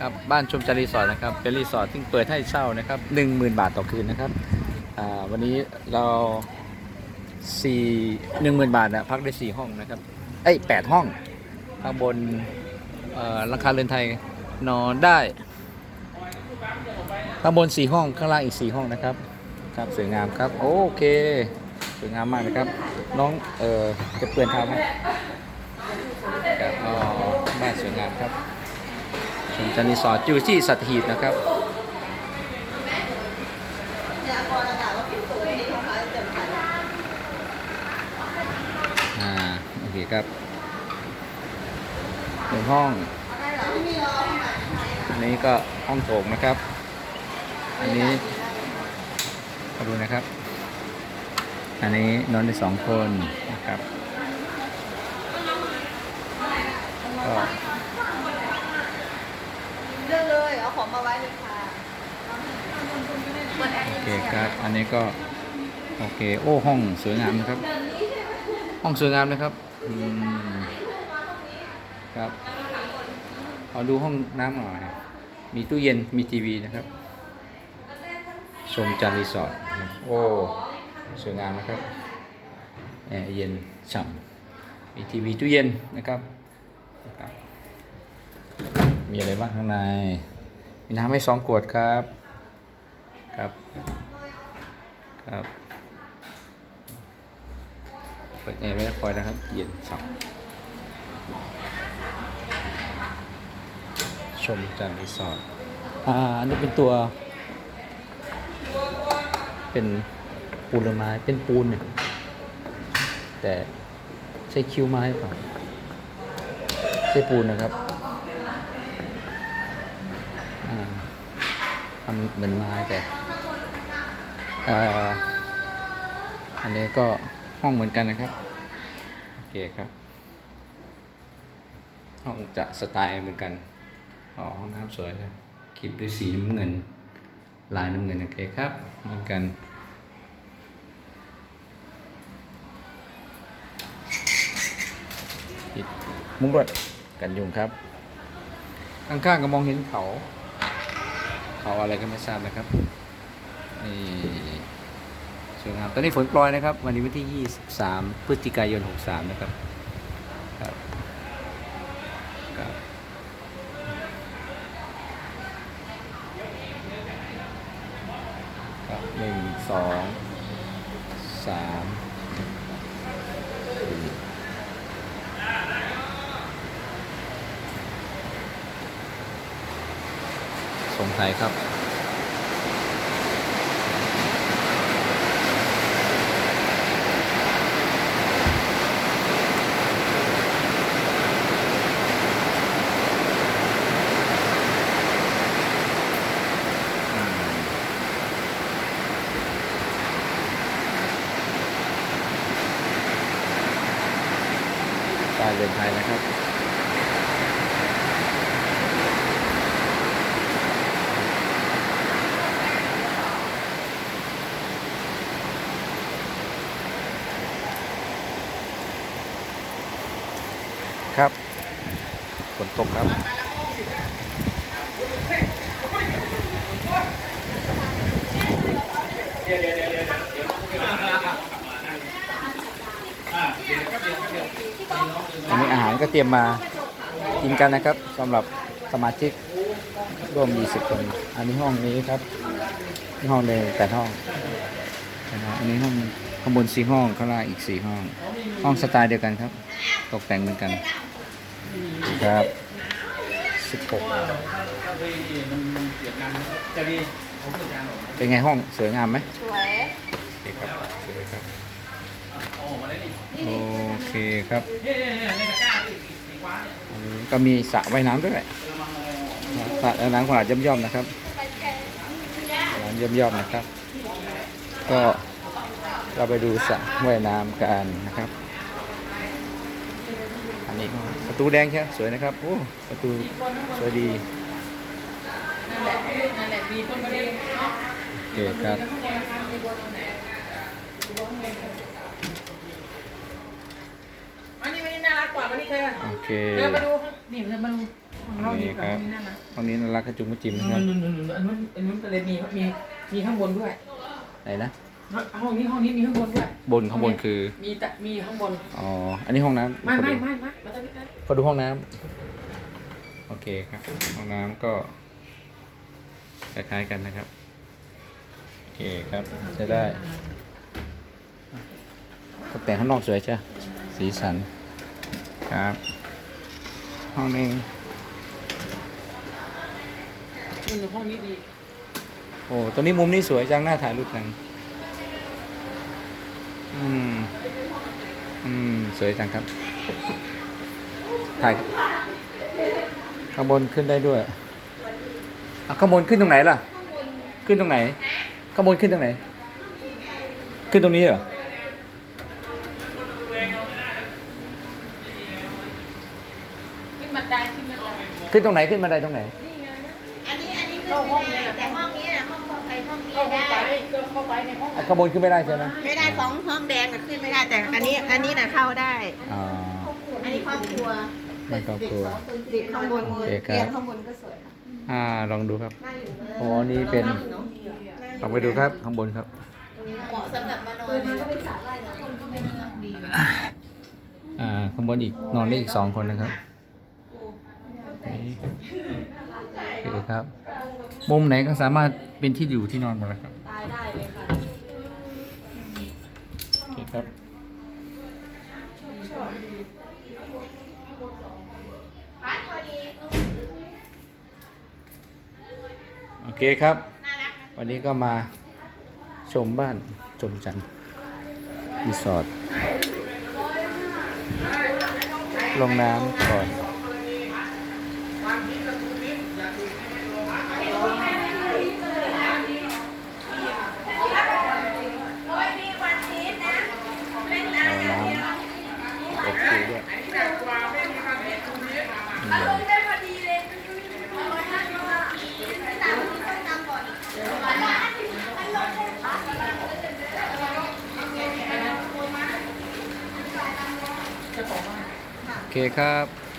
ครับบ้านชมจันทร์รีสอร์ทนะครับเป็นรีสอร์ทที่เปิดให้เช่านะครับหนึ่งหมื่นบาทต่อคืนนะครับวันนี้เราสี่หนึ่งหมื่นบาทนะพักได้สี่ห้องนะครับเอ้ยแปดห้อง ข้างบนเอ่อรังคาเรือนไทยนอนได้ ข้างบนสี่ห้องข้างล่างอีกสี่ห้องนะครับครับสวยงามครับโอเคสวยงามมากนะครับน้องเออจะเปลื้อนเท้าไหมครับอ๋อบ้านสวยงามครับ ชมจันทร์รีสอร์ทอยู่ที่สัตหีบนะครับอ่าโอเคครับหนึ่งห้องอันนี้ก็ห้องโถงนะครับ อันนี้มาดูนะครับ อันนี้นอนได้สองคนนะครับ ก็ เลือกเลย เอาของมาไว้เลยค่ะเปิ ดแอร์โอเคครับ อันนี้ก็ โอเค โอ้ห้องสวยงามนะครับ ห้องสวยงามนะครับอืมครับขอดูห้องน้ำหน่อย มีตู้เย็นมีทีวีนะครับชมจันทร์รีสอร์ทโอ้สวยงามนะครับแอร์เย็นฉ่ำมีทีวีตู้เย็นนะครับนะครับมีอะไรบ้างข้างใน มีน้ำให้สองขวดครับครับ ครับ เปิดแอร์ไว้คอยนะครับ เย็นฉ่ำชมจันทร์รีสอร์ทอ่าอันนี้เป็นตัว เป็นปูนไม้เป็นปูนเนี่ยแต่ใช้คิ้วไม้หรือเปล่าใช่ปูนนะครับอ่าทำเหมือนไม้แต่ อันนี้ก็ห้องเหมือนกันนะครับ โอเคครับ ห้องจะสไตล์เหมือนกันอ๋อห้องน้ำสวยครับคลิปด้วยสีน้ำเงิน ลายน้ำเงินโอเคครับ เหมือนกันมุ้งรวดกันยุงครับ ข้างๆก็มองเห็นเขา เขาอะไรก็ไม่ทราบนะครับนี่ วยงามตอนนี้ฝนโปรยนะครับ วันนี้วันที่ 23 พฤศจิกายน 63 นะครับครับครับหนึ่งสองสามสี่ทรงไทยครับือนไทยนะครับครับฝนตกครับ อันนี้อาหารก็เตรียมมากินกันนะครับสำหรับสมาชิกร่วม 20 คน อันนี้ห้องนี้ครับนี่ห้องหนึ่งแปดห้องนะครับอันนี้ห้องข้างบนสี่ห้องข้างล่างอีกสี่ห้อง ห้องสไตล์เดียวกันครับ ตกแต่งเหมือนกันครับ16เป็นไงห้องสวยงามไหมสวยโอเคครับสวยครับ โอเคครับอันนี้ก็มีสระว่ายน้ำด้วยสระว่ายน้ำขนาดย่อมๆนะครับขนาดย่อมๆนะครับ ก็เราไปดูสระว่ายน้ำกันนะครับ อันนี้ก็ประตูแดงใช่ไหมสวยนะครับโอ้ประตูสวยดีนั่นแหละนั่นแหละมีคนมาเรียนโอเคครับ อันนี้วันนี้น่ารักกว่าวันนี้เธอโอเคเดินมาดูนี่เดินมาดูห้องนี้กับห้องนี้น่ารักห้องนี้น่ารักกระจุมกระจิมนะคนู่รับนนู่นนู่นอันนู้นอันนู้นก็เลยมีมีมีข้างบนด้วย ไหนนะห้องนี้ห้องนี้มีข้างบนด้วย บนข้างบนคือมีแต่มีข้างบน อ๋ออันนี้ห้องน้ำไม่ขอไม่ดูไม่ไม่มาตรงนี้นะขอดูห้องน้ำโอเคครับ ห้องน้ำก็คล้ายๆกันนะครับโอเคครับจะได้ตก แต่งข้างนอกสวยใช่ไหมสีสันครับ ห้องหนึงนู่นห้องนี้ดี โอ้ตัวนี้มุมนี้สวยจังน่าถ่ายรูปจังอืม อืม สวยจังครับ ถ่ายข้างบนขึ้นได้ด้วยอะข้างบนขึ้นตรงไหนล่ะ ขึ้นตรงไหน ข้างบนขึ้นตรงไหน ขึ้นตรงนี้เหรอ ขึ้นบันไดขึ้นบันได ขึ้นตรงไหนขึ้นบันไดตรงไหน อันนี้อันนี้คือไม่ได้แต่ห้องนี้นะห้องไอห้องนี้เข้าได้ไปเข้าไปในห้องข้างบนขึ้นไม่ได้ใช่ไหมไม่ได้ของห้องแดงอะขึ้นไม่ได้แต่อันนี้อันนี้น่ะเข้าได้ อ๋ออันนี้ครอบครัวไม่ครอบครัวติดข้างบนเคครับเตียงข้างบนก็สวยนะอ่าลองดูครับ น่าอยู่ะโอ้นี่เป็น ลองไปดูครับข้างบนครับ เหมาะสำหรับมานอนก็เป็นสระว่ายน้ำคนก็ไม่เลือกดีอ่าข้างบนอีกนอนได้อีกสองคนนะครับ โอเคครับ มุมไหนก็สามารถเป็นที่อยู่ที่นอนหมดแล้วครับตายได้เลยค่ะโอเคครับโอเคครับ วันนี้ก็มาชมบ้านชมจันทร์รีสอร์ทลงน้ำก่อน เอาน้ำโอเคด้วยอืมโอเค ครับ